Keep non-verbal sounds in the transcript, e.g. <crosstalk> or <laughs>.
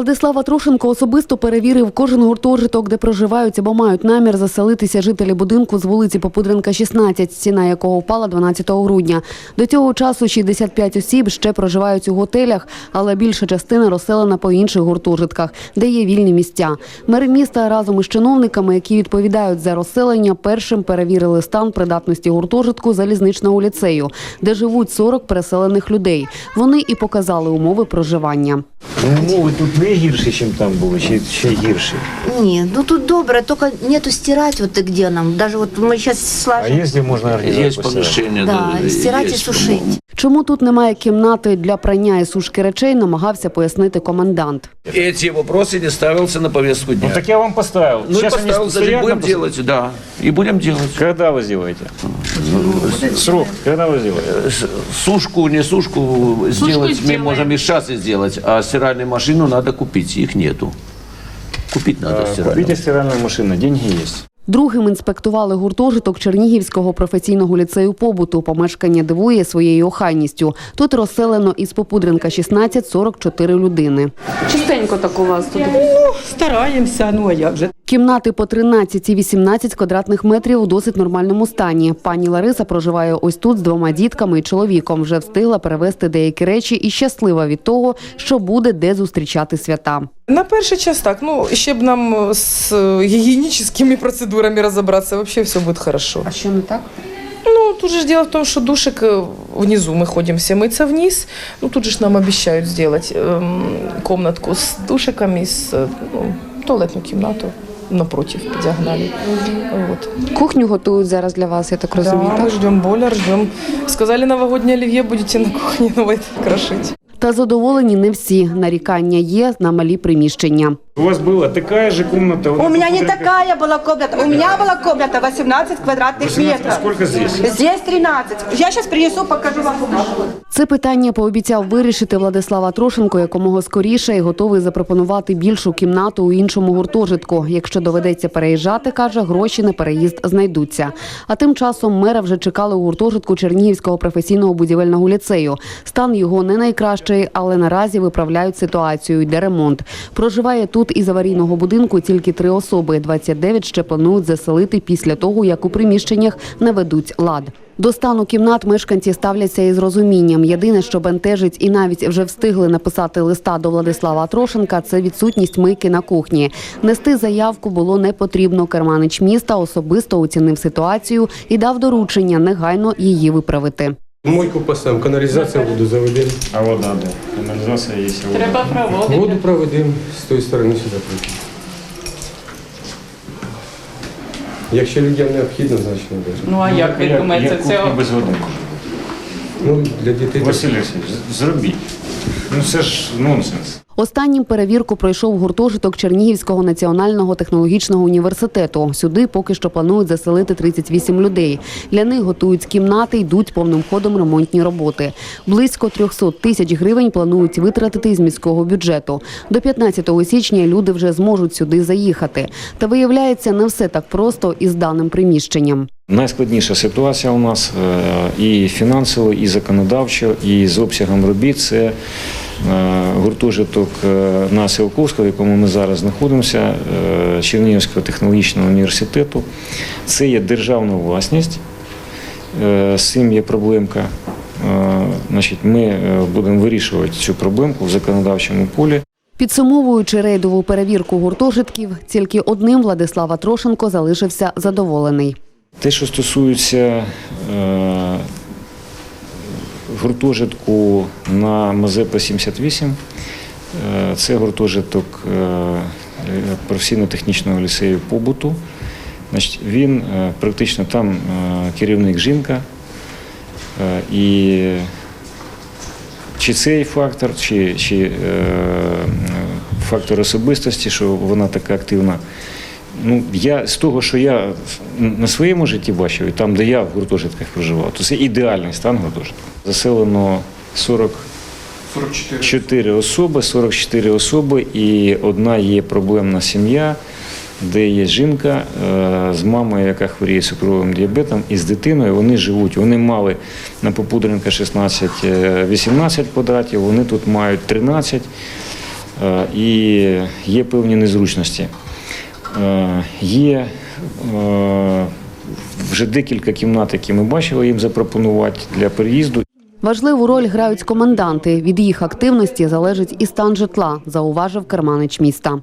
Владислав Атрушенко особисто перевірив кожен гуртожиток, де проживають або мають намір заселитися жителі будинку з вулиці Попудренка, 16, стіна якого впала 12 грудня. До цього часу 65 осіб ще проживають у готелях, але більша частина розселена по інших гуртожитках, де є вільні місця. Мери міста разом із чиновниками, які відповідають за розселення, першим перевірили стан придатності гуртожитку залізничного ліцею, де живуть 40 переселених людей. Вони і показали умови проживання. Умови тут не гірші, ніж там були, чи ще гірші. Не, ну тут добро, только нету стирать вот и где нам. Даже вот мы сейчас А слажем. якщо можна організувати Есть постійно? помещение. Да, и стирать и есть, сушить. по-моему. Чому тут немає кімнати для прання і сушки речей, намагався пояснити комендант. Эти вопросы не ставился на повестку дня. Ну так я вам поставил. Ну и Сейчас они поставил, значит, стоят будем на пос- делать, да. И будем делать. Когда вы сделаете? Срок, когда вы сделаете? Э, с- Сушку, не сушку, сделать мы можем и сейчас и сделать, а стиральную машину надо купить, их нету. Купить надо А, стиральную. Купите стиральную машину, деньги есть. Другим інспектували гуртожиток Чернігівського професійного ліцею побуту. Помешкання дивує своєю охайністю. Тут розселено із Попудренка 16 44 людини. Чистенько так у вас тут. Стараємося, ну а як же? Кімнати по 13 і 18 квадратних метрів у досить нормальному стані. Пані Лариса проживає ось тут з двома дітками і чоловіком. Вже встигла перевезти деякі речі і щаслива від того, що буде де зустрічати свята. На перший час так. Ну, ще б нам з гігієнічними процедурами розібратися, взагалі все буде хорошо. А що не так? Ну, тут же ж дело в том, что душик э, внизу мы ходим все мыться вниз. Ну, тут же ж нам обещают сделать эм, комнатку с душиками, с э, ну, туалетную комнату напротив, по диагонали. Вот. Кухню готують зараз для вас, я так розумію. Да, так? ми ждем бойлер, ждем. Сказали, новогоднє олів'є будете на кухні новой <laughs> крошити. Та задоволені не всі. Нарікання є на малі приміщення. У вас была такая же комната? У меня не такая была комната. У меня была комната 18 квадратных 18, метров. сколько здесь? Здесь 13. Я сейчас принесу, покажу вам бумажку. Це питання пообіцяв вирішити Владислава Трошенко якомога скоріше і готовий запропонувати більшу кімнату у іншому гуртожитку. Якщо доведеться переїжджати, каже, гроші на переїзд знайдуться. А тим часом мера вже чекали у гуртожитку Чернігівського професійного будівельного ліцею. Стан його не найкращий, але наразі виправляють ситуацію. Йде ремонт. Проживає тут із аварійного будинку тільки три особи. 29 ще планують заселити після того, як у приміщеннях наведуть лад. До стану кімнат мешканці ставляться із розумінням. Єдине, що бентежить, і навіть вже встигли написати листа до Владислава Трошенка, це відсутність мийки на кухні. Нести заявку було не потрібно. Керманич міста особисто оцінив ситуацію і дав доручення негайно її виправити. Мойку поставимо, каналізацію воду заведемо. А вода, да. Канализация есть. а вода. Воду проведемо з тої сторони сюди прийти. Якщо людям необхідно, значить не буде. Ну а як ви Як- думаєте, як це кухня без води? Ну, для дітей так. Василь Васильович, зробіть. Ну це ж нонсенс. Останнім перевірку пройшов гуртожиток Чернігівського національного технологічного університету. Сюди поки що планують заселити 38 людей. Для них готують кімнати, йдуть повним ходом ремонтні роботи. Близько 300 тисяч гривень планують витратити з міського бюджету. До 15 січня люди вже зможуть сюди заїхати. Та виявляється, не все так просто із даним приміщенням. Найскладніша ситуація у нас е, і фінансово, і законодавчо, і з обсягом робіт це е, гуртожиток е, на Силковського, в якому ми зараз знаходимося, Чернігівського технологічного університету. Це є державна власність. З цим є проблемка. Значить, ми будемо вирішувати цю проблемку в законодавчому полі. Підсумовуючи рейдову перевірку гуртожитків, тільки одним Владислава Трошенко залишився задоволений. Те, що стосується е, гуртожитку на Мазепа 78, е, це гуртожиток е, професійно-технічного ліцею побуту. Він практично там керівник жінка. І чи цей фактор, чи, чи фактор особистості, що вона така активна. Ну, я з того, що я на своєму житті бачив, і там, де я в гуртожитках проживав, то це ідеальний стан гуртожитку. Заселено 44 особи, 44 особи, і одна є проблемна сім'я, де є жінка е, з мамою, яка хворіє цукровим діабетом, і з дитиною. Вони живуть. Вони мали на Попудренка 16-18 квадратів, вони тут мають 13. е, і є певні незручності. Е, Є е, вже декілька кімнат, які ми бачили їм запропонувати для переїзду. Важливу роль грають коменданти. Від їх активності залежить і стан житла, зауважив керманич міста.